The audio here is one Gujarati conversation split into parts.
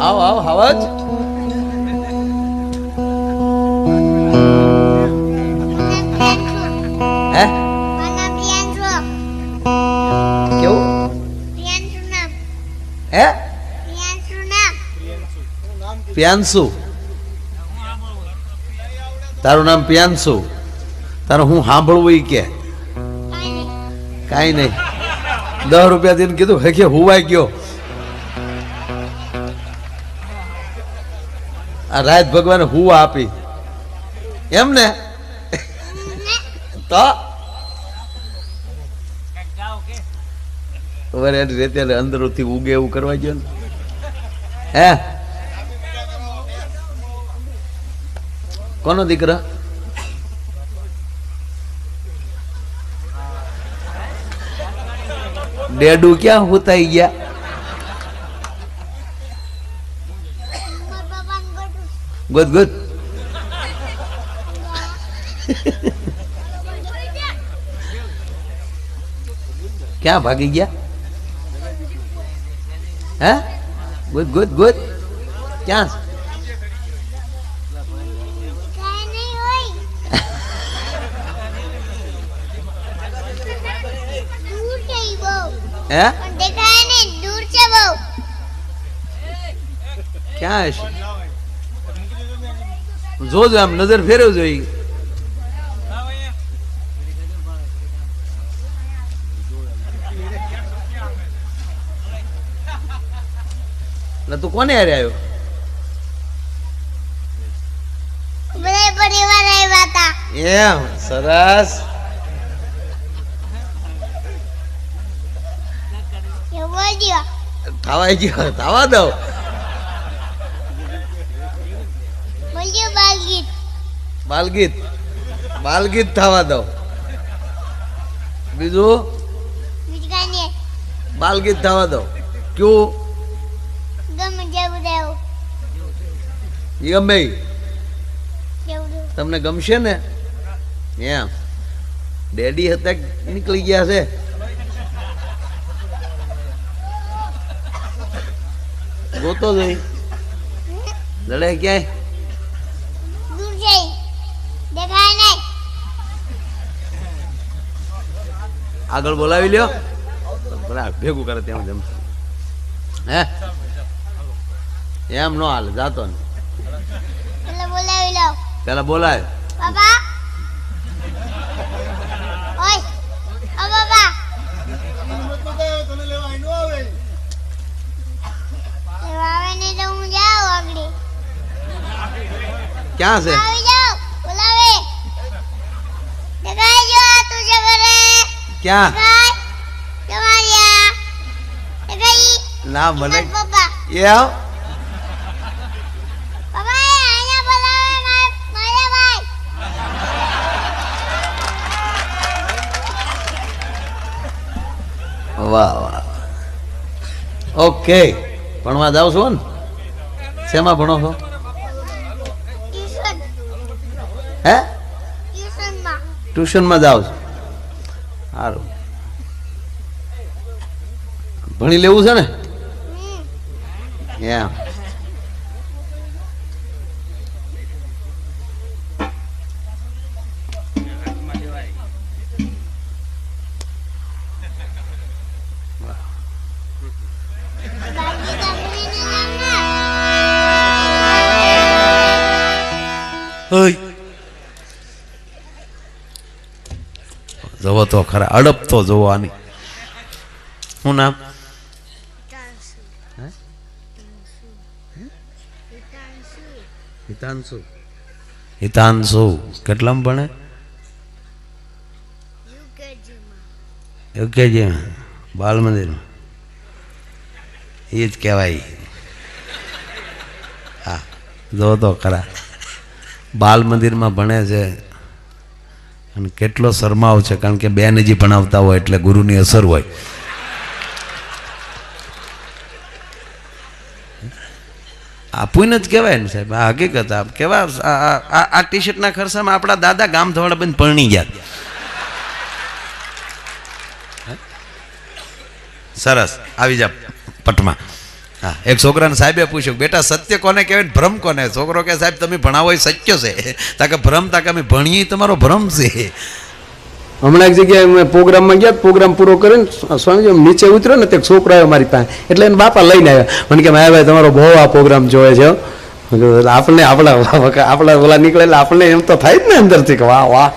આવ આવ, હાવજ. હે? કેવું? હે? પિયાનસુ. તારું નામ પિયાનસુ. તારું હું સાંભળવું એ કે? કાંઈ નહીં. દસ રૂપિયા દઈને કીધું, હે કે, હુવાઈ ગયો. આ રાત ભગવાન હું આપી. એમ ને? તો? વરે અંદરથી ઉગે એવું કરવા ગયો ને. હે? કોનો દીકરા? ડેડુ ક્યાં હુતાઈ ગયા? ગુડ ગુડ ક્યાં ભાગી ગયા હે ગુડ ગુડ ગુડ ક્યાં હે દેખાય ને દૂર છે બહુ ક્યાં હશે જોજો આમ નજર ફેરવજો જોઈ એટલે તું કોને હારે આવ્યો? એમ સરસ. ખાવાય ગયો થાવા દઉં. બાલગીત. બાલગીત. બાલગીત થવા દો. બીજું? બાલગીત થવા દો. કયું? ગમે તમને ગમશે ને? એમ. ડેડી હતા નીકળી ગયા છે? ગોતો જઈ. લડે ક્યાંય દૂર છે દેખાય નહીં આગળ બોલાવી લ્યો. ભેગું કરે ત્યાં જમ. હે? એમ નો હાલ જાતો ને. પેલા બોલાય. બાબા. ઓય ઓ બાબા. ક્યાં છે આવી જાઓ બોલાવે દેખાય જો આ તું છે ઘરે ક્યાં? ના મને એ આવ વાહ વાહ. ઓકે. ભણવા જાવ છો ને? શેમાં ભણો છો? હે? ટ્યુશનમાં. ટ્યુશનમાં જાવ છો? સારું. ભણી લેવું છે ને? એમ. બાકી તમને નહીં જાણના જવો તો ખરા અડપ તો જોવો શું નામ? હિતાંશુ. હિતાંશુ. કેટલામાં ભણે? યોગ્ય બાલ મંદિરમાં એ જ કહેવાય. હા જો તો ખરા. બાલ મંદિરમાં ભણે છે. અને કેટલો શરમાવ છે, કારણ કે બેન જે ભણાવતા હોય એટલે ગુરુની અસર હોય. આ પુણ્ય જ કહેવાય ને સાહેબ, આ હકીકત, આ કેવા આ- ટી શર્ટના ખર્ચામાં આપણા દાદા ગામ ધોવાડા બંધ પરણી ગયા. સરસ. આવી જા પટમાં. એક છોકરાને સાહેબે પૂછ્યું, બેટા, સત્ય કોને કહેવાય ભ્રમ કોને? છોકરો કે સાહેબ, તમે ભણાવો એ સત્ય છે. તાકે ભ્રમ, તાકે અમે ભણીએ તમારો ભ્રમ છે. હમણાં એક જગ્યાએ પ્રોગ્રામમાં ગયા, પ્રોગ્રામ પૂરો કરીને સ્વામીજી નીચે ઉતર્યો ને તે છોકરો આવ્યો મારી પાસે. એટલે એને બાપા લઈને આવ્યા. મને કે ભાઈ ભાઈ તમારો બહુ આ પ્રોગ્રામ જોવે છે હો." આપણને આપણા આપણા ઓલા નીકળે એટલે આપણને એમ તો થાય જ ને અંદરથી કે, વાહ વાહ.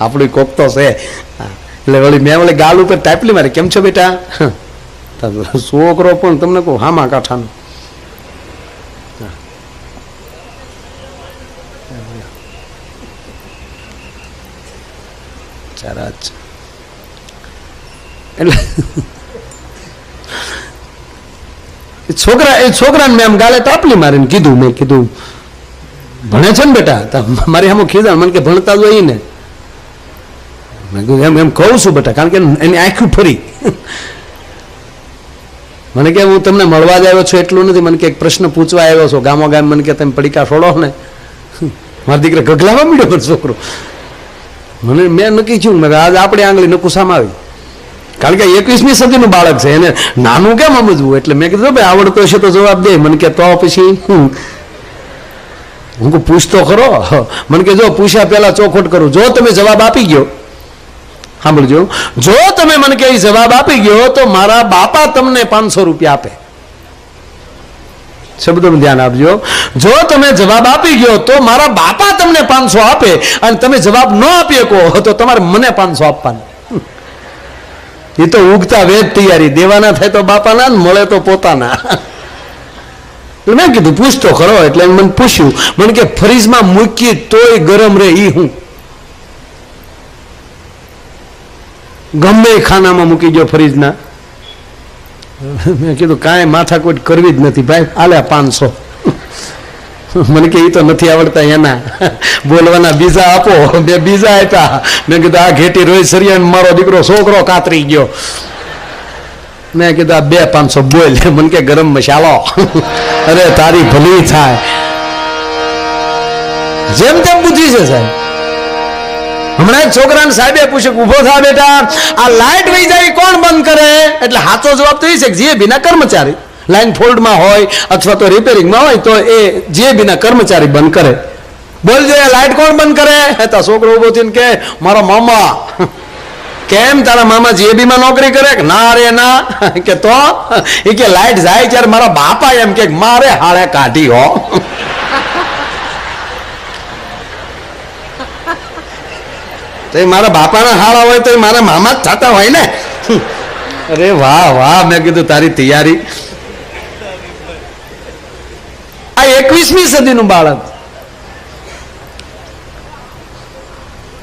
આપણું કોક તો છે. એટલે વળી મેં વળી ગાલ ઉપર ટાઈપલી મારી. કેમ છો બેટા? છોકરો પણ તમને કહું, હામા કાંઠાનો. એટલે છોકરા, એ છોકરાને મેં આમ ગાલે તાપલી મારીને કીધું, મેં કીધું, ભણે છે ને બેટા? મારી આમ ખીધા મને કે ભણતા જ હોય ને. મેં કીધું, એમ એમ કહું છું બેટા, કારણ કે એની આંખું ફરી. મને કે હું તમને મળવા જ આવ્યો છું, એટલું નથી. મને કે એક પ્રશ્ન પૂછવા આવ્યો છો. ગામો ગામ મને કે તમે પડીકા છોડો ને. મારા દીકરા ગગલાવા મળ્યો પણ છોકરો. મને મેં નક્કી થયું મેં આજ આપણી આંગળી નકુસામાં આવી કારણ કે એકવીસમી સદીનું બાળક છે. એને નાનું કેમ સમજવું? એટલે મેં કીધું ભાઈ, આવડતો હશે તો જવાબ દે. મને કે, તો પછી હું હું પૂછતો ખરો? મને કે, જો પૂછ્યા પહેલાં ચોખોટ કરું. જો તમે જવાબ આપી ગયો સાંભળજો. જો તમે મને કે જવાબ આપી ગયો તો મારા બાપા તમને પાંચસો રૂપિયા આપે. શબ્દોનું ધ્યાન આપજો. જો તમે જવાબ આપી ગયો તો મારા બાપા તમને પાંચસો આપે અને તમે જવાબ ન આપી શકો તો તમારે મને પાંચસો આપવાનું. એ તો ઉગતા વેદ તૈયારી. દેવાના થાય તો બાપાના ને મળે તો પોતાના. મેં કીધું, પૂછતો ખરો. એટલે મને પૂછ્યું. મને કે, ફ્રીજમાં મૂકી તોય ગરમ રહે એ હું? ગમે ખાનામાં મૂકી ગયો ફ્રીજના. મેં કીધું, કાંઈ માથાકૂટ કરવી જ નથી ભાઈ, આલે પાંચસો. મને કે એ તો નથી આવડતા એના. બોલવાના, બીજા આપો. બે બીજા આપ્યા. મેં કીધું, આ ઘેટી રોહિત સરિયાન મારો દીકરો છોકરો કાતરી ગયો. મેં કીધું, આ બે પાંચસો બોલ. મને કે, ગરમ મસાલો. અરે, તારી ભલી થાય. જેમ તેમ બુદ્ધિ છે સાહેબ. હમણાં છોકરાને સાહેબે પૂછ્યું ઊભો થા બેટા, આ લાઇટ વહી જાય કોણ બંધ કરે? એટલે સાચો જવાબ તો એ છે કે જે બીના કર્મચારી લાઇન ફોલ્ડમાં હોય અથવા તો રિપેરિંગમાં હોય, તો એ જે બીના કર્મચારી બંધ કરે. બોલજો એ લાઇટ કોણ બંધ કરે? તો છોકરો ઊભો થઈને કે, મારા મામા. કેમ તારા મામા જીએબીમાં નોકરી કરે? ના રે, ના. કે તો? એ કે લાઇટ જાય ત્યારે મારા બાપા એમ કે, મારે હાળે કાઢી હો. તો એ મારા બાપાના હાળા હોય તો એ મારા મામા જ થતા હોય ને. અરે વાહ વાહ, મેં કીધું તારી તૈયારી. આ એકવીસમી સદીનું બાળક.